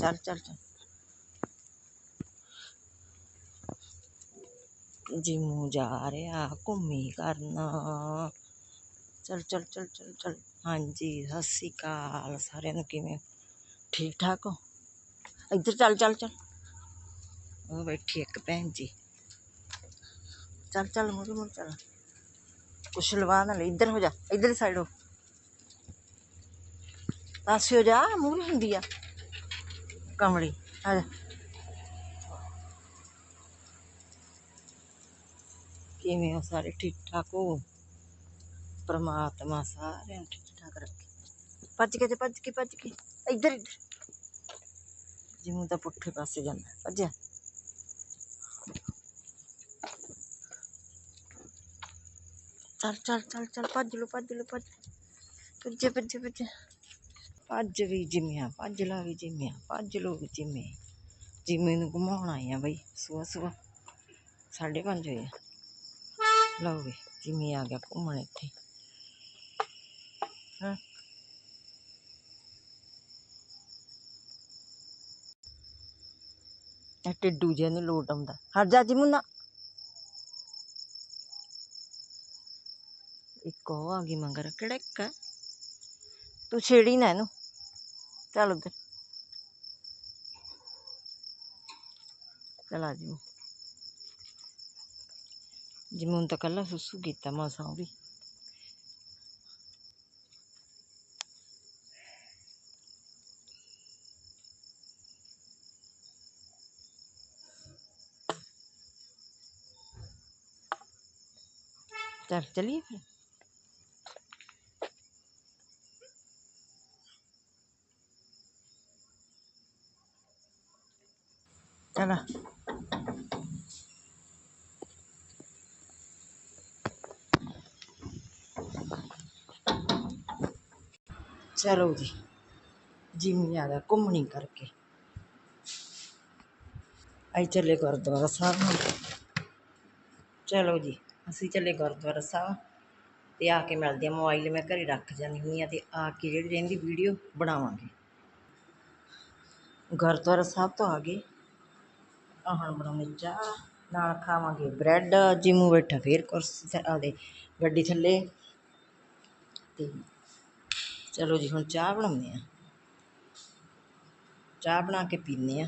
ਚੱਲ ਚੱਲ ਚੱਲ ਜਿਮੂ ਜਾ ਰਿਹਾ ਘੁੰਮੀ ਕਰਨਾ ਚੱਲ ਚੱਲ ਚੱਲ ਚੱਲ ਚੱਲ ਹਾਂਜੀ ਸਤਿ ਸ਼੍ਰੀ ਅਕਾਲ ਸਾਰਿਆਂ ਨੂੰ ਕਿਵੇਂ ਹੋ? ਠੀਕ ਠਾਕ ਹੋ ਇੱਧਰ ਚੱਲ ਚੱਲ ਚੱਲ ਉਹ ਬੈਠੀ ਇੱਕ ਭੈਣ ਜੀ ਚੱਲ ਚੱਲ ਮੁੜ ਮੁੜ ਚੱਲ ਕੁਛ ਲਵਾ ਨਾ ਲੈ ਇੱਧਰ ਹੋ ਜਾ ਇੱਧਰ ਸਾਈਡ ਹੋ ਪਾਸੇ ਹੋ ਜਾ ਮੂਹਰੇ ਹੁੰਦੀ ਆ ਕਮਲੀ ਆ ਜਾ ਕਿਵੇਂ ਹੋ ਸਾਰੇ ਠੀਕ ਠਾਕ ਹੋ ਪ੍ਰਮਾਤਮਾ ਸਾਰਿਆਂ ਨੂੰ ਠੀਕ ਠਾਕ ਰੱਖੇ ਭੱਜ ਕੇ ਤੇ ਭੱਜ ਕੇ ਭੱਜ ਕੇ ਇੱਧਰ ਇੱਧਰ ਜਿਵੇਂ ਤਾਂ ਪੁੱਠੇ ਪਾਸੇ ਜਾਂਦਾ ਭੱਜਿਆ ਚੱਲ ਚੱਲ ਚੱਲ ਚੱਲ ਭੱਜ ਲੋ ਭੱਜ ਲੋ ਭੱਜ ਭੱਜੇ ਭੱਜੇ ਭੱਜੇ ਭੱਜ ਵੀ ਜਿਮਿਆ, ਭੱਜ ਲਾ ਵੀ ਜਿਮਿਆ, ਭੱਜ ਲੋ ਵੀ ਜਿਮੇ। ਜਿਮੇ ਨੂੰ ਘੁਮਾਉਣ ਆਏ ਆ ਬਈ ਸੁਬਹ ਸੁਬਹ ਸਾਢੇ ਪੰਜ ਹੋਏ ਆ। ਲਓ ਵੀ, ਜਿਮੀ ਆ ਗਿਆ ਘੁੰਮਣ ਇੱਥੇ। ਹਾਂ। ਇਹ ਟਿੱਡੂ ਜਿਹਾ ਨੂੰ ਲੋਟ ਆਉਂਦਾ। ਹਟ ਜਾ ਜਿਮੂ ਨਾ ਇੱਕ ਉਹ ਆ ਗਈ ਮਗਰ। ਕਿੜਕ ਤੂੰ ਛੇੜੀ ਨਾ ਇਹਨੂੰ। ਚੱਲ ਉੱਧਰ ਚਲ ਆ ਜਿਮੂ ਜਿਮੂ ਨੂੰ ਤਾਂ ਕੱਲਾ ਸੁਸੂ ਕੀਤਾ ਮਸਾਂ ਉਹ ਵੀ चल ਚਲਾ। ਚਲੋ ਜੀ ਜਿੰਮੀ ਆ ਗਿਆ ਘੁੰਮਣੀ ਕਰਕੇ। ਆਈ ਚੱਲੇ ਗੁਰਦੁਆਰਾ ਸਾਹਿਬ ਨੂੰ। ਚਲੋ ਜੀ, ਅਸੀਂ ਚੱਲੇ ਗੁਰਦੁਆਰਾ ਸਾਹਿਬ ਤੇ ਆ ਕੇ ਮਿਲਦੇ ਆ ਮੋਬਾਈਲ ਮੈਂ ਘਰੇ ਰੱਖ ਜਾਂਦੀ ਹੁੰਦੀ ਆ ਤੇ ਆ ਕੇ ਜਿਹੜੀ ਰਹਿੰਦੀ ਵੀਡੀਓ ਬਣਾਵਾਂਗੇ। ਗੁਰਦੁਆਰਾ ਸਾਹਿਬ ਤੋਂ ਆ ਗਏ। ਹੁਣ ਬਣਾਉਣੀ ਚਾਹ ਨਾਲ ਖਾਵਾਂਗੇ ਬ੍ਰੈਡ, ਜਿਮੂ ਬੈਠਾ ਫੇਰ ਕੁਰਸੀ ਤੇ ਆਦੇ ਗੱਡੀ ਥੱਲੇ। ਤੇ ਚਲੋ ਜੀ, ਹੁਣ ਚਾਹ ਬਣਾਉਂਦੇ ਆ ਚਾਹ ਬਣਾ ਕੇ ਪੀਂਦੇ ਆ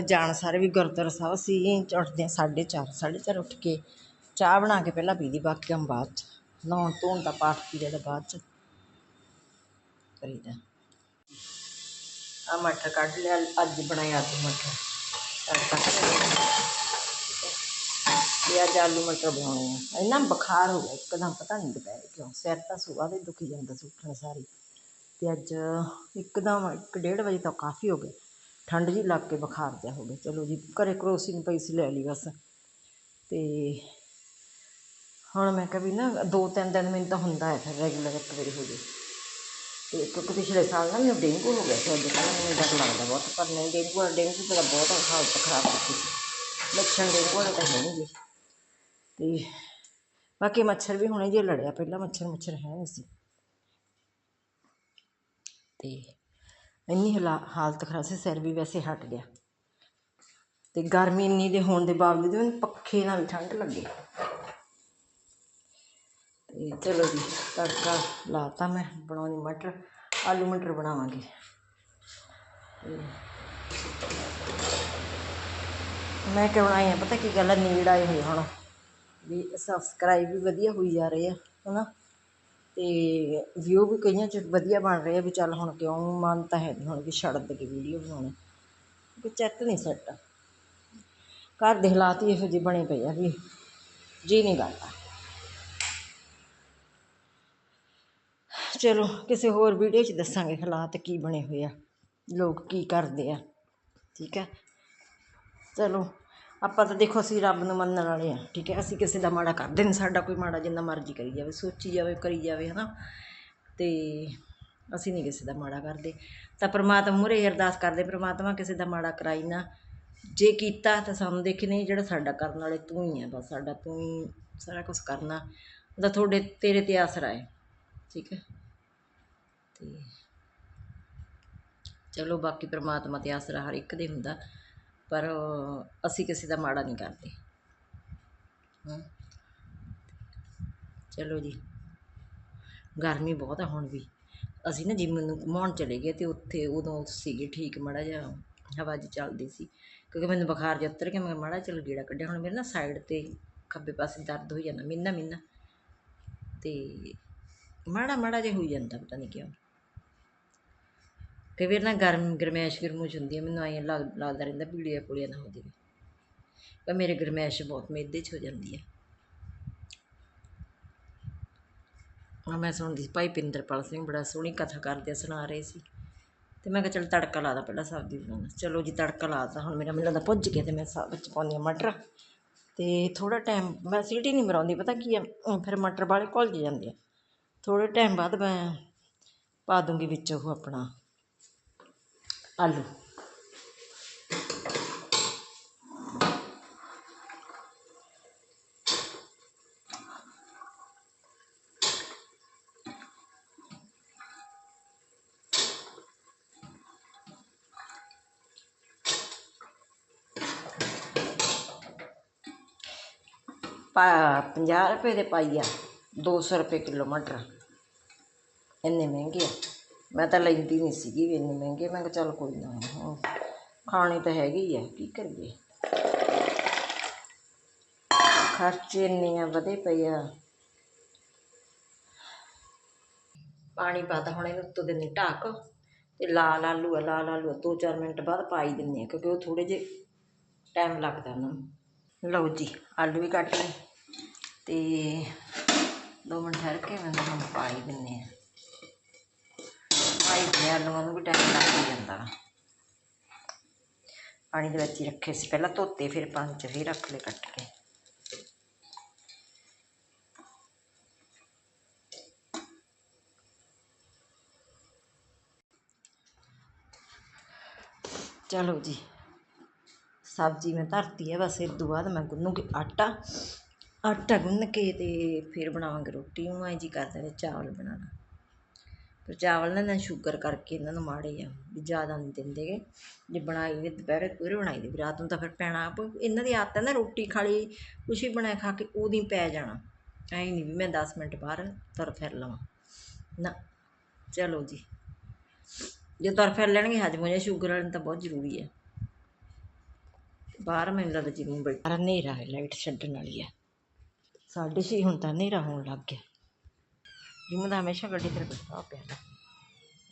ਜਾਣ ਸਾਰੇ ਵੀ ਗੁਰਦੁਆਰਾ ਸਾਹਿਬ ਅਸੀਂ ਉੱਠਦੇ ਹਾਂ ਸਾਢੇ ਚਾਰ ਸਾਢੇ ਚਾਰ ਉੱਠ ਕੇ ਚਾਹ ਬਣਾ ਕੇ ਪਹਿਲਾਂ ਪੀਦੀ ਬਾਕੀ ਕੰਮ ਬਾਅਦ ਚ। ਨਹਾਉਣ ਧੋਣ ਦਾ ਪਾਠ ਪੀਦਾ ਦਾ ਬਾਅਦ ਚ ਕਰੀਦਾ। ਆ ਮਟਰ ਕੱਢ ਲਿਆ, ਅੱਜ ਬਣਾਇਆ ਆਲੂ ਮਟਰ ਇਹ ਅੱਜ ਆਲੂ ਮਟਰ ਬਣਾਉਣੇ ਆ। ਇੰਨਾ ਬੁਖਾਰ ਹੋ ਗਿਆ, ਇੱਕਦਮ ਪਤਾ ਨਹੀਂ ਦੁਪਹਿਰ ਕਿਉਂ। ਸਿਰ ਤਾਂ ਸੁਬਾਹ ਦੇ ਦੁਖੀ ਜਾਂਦਾ ਸੀ ਸਾਰੀ। ਤੇ ਅੱਜ ਇੱਕਦਮ ਇੱਕ ਡੇਢ ਵਜੇ ਤੱਕ ਕਾਫੀ ਹੋ ਗਏ ਠੰਡ ਜੀ ਲੱਗ ਕੇ ਬੁਖਾਰ ਜਿਹਾ ਹੋ ਗਿਆ। ਚਲੋ ਜੀ, ਘਰੇ ਕਰੋਸੀਨ ਪਈ ਸੀ ਲੈ ਲਈ ਬਸ। ਤੇ ਹੁਣ ਮੈਂ ਕਿਹਾ ਵੀ ਨਾ, ਦੋ ਤਿੰਨ ਦਿਨ ਮੈਨੂੰ ਤਾਂ ਹੁੰਦਾ ਹੈ ਫਿਰ ਰੈਗੂਲਰ ਇੱਕ ਵਾਰੀ ਹੋ ਜੇ। ਤੇ ਕਿਉਂਕਿ ਪਿਛਲੇ ਸਾਲ ਨਾ ਮੈਨੂੰ ਡੇਂਗੂ ਹੋ ਗਿਆ ਸੀ, ਅੱਜ ਕੱਲ੍ਹ ਮੈਨੂੰ ਡਰ ਲੱਗਦਾ ਬਹੁਤ, ਪਰ ਨਹੀਂ, ਡੇਂਗੂ ਵਾਲਾ ਡੇਂਗੂ ਤਾਂ ਬਹੁਤ ਹਾਲਤ ਖਰਾਬ ਕੀਤੀ ਸੀ। ਲੱਛਣ ਡੇਂਗੂ ਵਾਲੇ ਤਾਂ ਹੈ ਨਹੀਂ ਜੀ। ਤੇ ਬਾਕੀ ਮੱਛਰ ਵੀ ਹੁਣੇ ਜੇ ਲੜਿਆ, ਪਹਿਲਾਂ ਮੱਛਰ ਮੱਛਰ ਹੈ ਨਹੀਂ ਸੀ। ਤੇ ਇੰਨੀ ਹਲਾ ਹਾਲਤ ਖਰਾਬ ਸੀ, ਸਿਰ ਵੀ ਵੈਸੇ ਹਟ ਗਿਆ। ਤੇ ਗਰਮੀ ਇੰਨੀ ਦੇ ਹੋਣ ਦੇ ਬਾਵਜੂਦ ਵੀ ਮੈਨੂੰ ਪੱਖੇ ਨਾਲ ਵੀ ਠੰਡ ਲੱਗੇ। ਚਲੋ ਜੀ, ਤੜਕਾ ਲਾਤਾ ਮੈਂ, ਬਣਾਉਣੀ ਮਟਰ, ਆਲੂ ਮਟਰ ਬਣਾਵਾਂਗੇ। ਮੈਂ ਕਿਉਂ ਆਈ ਆ, ਪਤਾ ਕੀ ਗੱਲ ਹੈ ਨੀੜ ਆਏ ਹੋਏ ਹੁਣ। ਵੀ ਸਬਸਕ੍ਰਾਈਬ ਵੀ ਵਧੀਆ ਹੋਈ ਜਾ ਰਹੇ ਆ, ਹਨਾ? ਤੇ ਵਿਊ ਵੀ ਕਈਆਂ 'ਚ ਵਧੀਆ ਬਣ ਰਹੇ ਆ, ਵੀ ਚੱਲ ਹੁਣ ਕਿਉਂ ਮਨ ਤਾਂ ਹੈ ਨਹੀਂ ਹੁਣ ਵੀ ਛੱਡ ਦੇ ਕੇ ਵੀਡੀਓ ਬਣਾਉਣੀ। ਕਿ ਚੈੱਕ ਨਹੀਂ ਸੈੱਟ। ਘਰ ਦੇ ਹਾਲਾਤ ਹੀ ਇਹੋ ਜਿਹੇ ਬਣੇ ਪਏ ਆ ਵੀ, ਜੀ ਨਹੀਂ ਕਰਦਾ। ਚਲੋ ਕਿਸੇ ਹੋਰ ਵੀਡੀਓ 'ਚ ਦੱਸਾਂਗੇ ਹਾਲਾਤ ਕੀ ਬਣੇ ਹੋਏ ਆ, ਲੋਕ ਕੀ ਕਰਦੇ ਆ, ਠੀਕ ਹੈ? ਚਲੋ, ਆਪਾਂ ਤਾਂ ਦੇਖੋ ਅਸੀਂ ਰੱਬ ਨੂੰ ਮੰਨਣ ਵਾਲੇ ਆ, ਠੀਕ ਹੈ? ਅਸੀਂ ਕਿਸੇ ਦਾ ਮਾੜਾ ਕਰਦੇ ਨਹੀਂ ਸਾਡਾ ਕੋਈ ਮਾੜਾ ਜਿੰਨਾ ਮਰਜ਼ੀ ਕਰੀ ਜਾਵੇ, ਸੋਚੀ ਜਾਵੇ, ਕਰੀ ਜਾਵੇ, ਹਨਾ? ਤੇ ਅਸੀਂ ਨਹੀਂ ਕਿਸੇ ਦਾ ਮਾੜਾ ਕਰਦੇ। ਤਾਂ ਪ੍ਰਮਾਤਮਾ ਮੂਹਰੇ ਅਰਦਾਸ ਕਰਦੇ, ਪ੍ਰਮਾਤਮਾ ਕਿਸੇ ਦਾ ਮਾੜਾ ਕਰਾਈ ਨਾ। ਜੇ ਕੀਤਾ ਤਾਂ ਸਾਨੂੰ ਦੇਖੀ ਨਹੀਂ, ਜਿਹੜਾ ਸਾਡਾ ਕਰਨ ਵਾਲੇ ਤੂੰ ਹੀ ਹੈ ਬਸ ਸਾਡਾ ਤੂੰ ਹੀ ਸਾਰਾ ਕੁਝ ਕਰਨਾ। ਉਹਦਾ ਤੁਹਾਡੇ, ਤੇਰੇ ਤੇ ਆਸਰਾ ਹੈ, ਠੀਕ ਹੈ? ਤੇ ਚਲੋ ਬਾਕੀ ਪਰਮਾਤਮਾ ਤੇ ਆਸਰਾ ਹਰ ਇੱਕ ਦੇ ਹੁੰਦਾ, ਪਰ ਅਸੀਂ ਕਿਸੇ ਦਾ ਮਾੜਾ ਨਹੀਂ ਕਰਦੇ। ਹਾਂ। ਚਲੋ ਜੀ। ਗਰਮੀ ਬਹੁਤ ਆ ਹੁਣ ਵੀ। ਅਸੀਂ ਨਾ ਜਿਮ ਨੂੰ ਘੁਮਾਉਣ ਚਲੇ ਗਏ ਅਤੇ ਉੱਥੇ ਉਦੋਂ ਸੀਗੇ ਠੀਕ ਮਾੜਾ ਜਿਹਾ, ਹਵਾ ਜੀ ਚੱਲਦੀ ਸੀ। ਕਿਉਂਕਿ ਮੈਨੂੰ ਬੁਖਾਰ ਜਿਹਾ ਉਤਰ ਕੇ ਮੈਂ ਮਾੜਾ ਚੱਲ ਗੇੜਾ ਕੱਢਿਆ, ਹੁਣ ਮੇਰੇ ਨਾ ਸਾਈਡ ਤੇ ਖੱਬੇ ਪਾਸੇ ਦਰਦ ਹੋਈ ਜਾਂਦਾ ਮਿੰਨਾ ਮਿੰਨਾ ਅਤੇ ਮਾੜਾ ਮਾੜਾ ਜਿਹਾ ਹੋਈ ਜਾਂਦਾ, ਪਤਾ ਨਹੀਂ ਕਿਉਂ। ਕਈ ਵਾਰ ਨਾ ਗਰਮ, ਗਰਮੈਸ਼ ਗਰਮੂਸ਼ ਹੁੰਦੀ ਹੈ ਮੈਨੂੰ ਐਂ ਲੱਗ, ਲੱਗਦਾ ਰਹਿੰਦਾ ਪੀਲੀਆ ਪੁਲੀਆ ਨਾ ਹੋ ਜਾਵੇ ਪਰ ਮੇਰੇ ਗਰਮੈਸ਼ ਬਹੁਤ ਮੇਦੇ 'ਚ ਹੋ ਜਾਂਦੀ ਹੈ ਆ ਮੈਂ ਸੁਣਦੀ ਸੀ, ਭਾਈ ਪਿੰਦਰਪਾਲ ਸਿੰਘ ਬੜਾ ਸੋਹਣੀ ਕਥਾ ਕਰਦੇ ਸੁਣਾ ਰਹੇ ਸੀ। ਤੇ ਮੈਂ ਕਿਹਾ ਚਲ ਤੜਕਾ ਲਾ ਦਾਂ ਪਹਿਲਾਂ ਸਬਜ਼ੀ ਬਣਾਉਣਾ। ਚਲੋ ਜੀ, ਤੜਕਾ ਲਾ ਤਾ। ਹੁਣ ਮੇਰਾ ਮੈਨੂੰ ਲੱਗਦਾ ਭੁੱਜ ਗਿਆ ਤੇ ਮੈਂ ਸਭ ਵਿੱਚ ਪਾਉਂਦੀ ਹਾਂ ਮਟਰ। ਤੇ ਥੋੜਾ ਟਾਈਮ, ਮੈਂ ਸੀਟੀ ਨਹੀਂ ਮਰਾਉਂਦੀ, ਪਤਾ ਕੀ ਹੈ ਫਿਰ ਮਟਰ ਵਾਲੇ ਘੁਲ ਜਿਹੇ ਜਾਂਦੇ ਆ। ਥੋੜੇ ਟਾਈਮ ਬਾਅਦ ਮੈਂ ਪਾ ਦੂੰਗੀ ਵਿੱਚ ਉਹ ਆਪਣਾ ਆਲੂ ਪਾ 50 ਰੁਪਏ ਦੇ ਪਾਈ ਆ 200 ਰੁਪਏ ਕਿਲੋ ਮਟਰ ਇੰਨੇ ਮਹਿੰਗੇ ਆ ਮੈਂ ਤਾਂ ਲੈਂਦੀ ਨਹੀਂ ਸੀਗੀ ਵੀ ਇੰਨੇ ਮਹਿੰਗੇ। ਮੈਂ ਕਿਹਾ ਚੱਲ ਕੋਈ ਨਾ, ਹੁਣ ਖਾਣੇ ਤਾਂ ਹੈਗੇ ਹੀ ਆ, ਕੀ ਕਰੀਏ? ਖਰਚੇ ਇੰਨੇ ਆ, ਵਧੇ ਪਏ ਆ। ਪਾਣੀ ਪਾਤਾ ਹੁਣ ਇਹਨੂੰ ਉੱਤੋਂ ਦਿੰਨੀ ਢੱਕ। ਤੇ ਲਾਲ ਆਲੂ ਆ, ਲਾਲ ਆਲੂ ਦੋ ਚਾਰ ਮਿੰਟ ਬਾਅਦ ਪਾਈ ਦਿੰਨੀ ਆ, ਕਿਉਂਕਿ ਉਹ ਥੋੜੇ ਜਿਹੇ ਟਾਈਮ ਲੱਗਦਾ ਉਹਨਾਂ ਨੂੰ। ਲਓ ਜੀ, ਆਲੂ ਵੀ ਕੱਟ ਲਏ। ਤੇ ਦੋ ਮਿੰਟ ਠਹਿਰ ਕੇ ਮੈਂ ਹੁਣ ਪਾਈ ਦਿੰਨੇ ਆ। ਭਾਈ ਦੇ ਆਲੂਆਂ ਨੂੰ ਵੀ ਟਾਈਮ ਲੱਗ ਹੀ ਜਾਂਦਾ ਵਾ। ਪਾਣੀ ਦੇ ਵਿੱਚ ਹੀ ਰੱਖੇ ਸੀ, ਪਹਿਲਾਂ ਧੋਤੇ, ਫਿਰ ਪਾਣੀ 'ਚ ਫਿਰ ਰੱਖ ਲਏ ਕੱਟ ਕੇ। ਚਲੋ ਜੀ, ਸਬਜ਼ੀ ਮੈਂ ਧਰਤੀ ਹੈ ਬਸ ਇਹ ਤੋਂ ਬਾਅਦ ਮੈਂ ਗੁੰਨੂਗੀ ਆਟਾ। ਆਟਾ ਗੁੰਨ ਕੇ ਤੇ ਫਿਰ ਬਣਾਵਾਂਗੇ ਰੋਟੀ। ਉਹ ਐਂ ਜੀ ਕਰਦਾ ਨੇ ਚਾਵਲ ਬਣਾਉਣਾ। ਪਰ ਚਾਵਲ ਨਾ ਨਾ ਸ਼ੂਗਰ ਕਰਕੇ ਇਹਨਾਂ ਨੂੰ ਮਾੜੇ ਆ ਵੀ ਜ਼ਿਆਦਾ ਨਹੀਂ ਦਿੰਦੇਗੇ ਜੇ ਬਣਾਈ ਵੀ ਦੁਪਹਿਰੇ ਪੂਰੇ ਬਣਾਈ ਦੀ ਵੀ ਰਾਤ ਨੂੰ ਤਾਂ ਫਿਰ ਪੈਣਾ ਆਪ, ਇਹਨਾਂ ਦੀ ਆਦਤ ਹੈ ਨਾ ਰੋਟੀ ਖਾ ਲਈ, ਕੁਛ ਵੀ ਬਣਾਇਆ ਖਾ ਕੇ ਉਹਦੀ ਪੈ ਜਾਣਾ। ਐਂ ਨਹੀਂ ਵੀ ਮੈਂ 10 ਮਿੰਟ ਬਾਹਰ ਤੁਰ ਫਿਰ ਲਵਾਂ। ਨਾ, ਚਲੋ ਜੀ। ਜੇ ਤੁਰ ਫਿਰ ਲੈਣਗੇ ਹਜਮ ਹੋ ਜਾਏ ਸ਼ੂਗਰ ਵਾਲੇ ਤਾਂ ਬਹੁਤ ਜ਼ਰੂਰੀ ਹੈ। ਬਾਹਰ ਮੈਨੂੰ ਲੱਗਦਾ ਜਿਵੇਂ ਬੜਾ ਹਨੇਰਾ ਹੈ ਲਾਈਟ ਛੱਡਣ ਵਾਲੀ ਹੈ। ਸਾਢੇ ਛੇ ਹੁਣ ਤਾਂ ਹਨੇਰਾ ਹੋਣ ਲੱਗ ਗਿਆ। ਜਿਵੇਂ ਦਾ ਹਮੇਸ਼ਾ ਗੱਡੀ ਤੇ ਬੈਠਾ ਪਿਆ ਗਾ।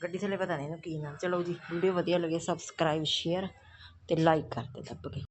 ਗੱਡੀ ਥੱਲੇ ਪਤਾ ਨਹੀਂ ਇਹਨੂੰ ਕੀ ਨਾਮ ਚਲੋ ਜੀ ਵੀਡੀਓ ਵਧੀਆ ਲੱਗੇ ਸਬਸਕ੍ਰਾਈਬ ਸ਼ੇਅਰ ਅਤੇ ਲਾਈਕ ਕਰ ਦੇ ਦੱਬ ਕੇ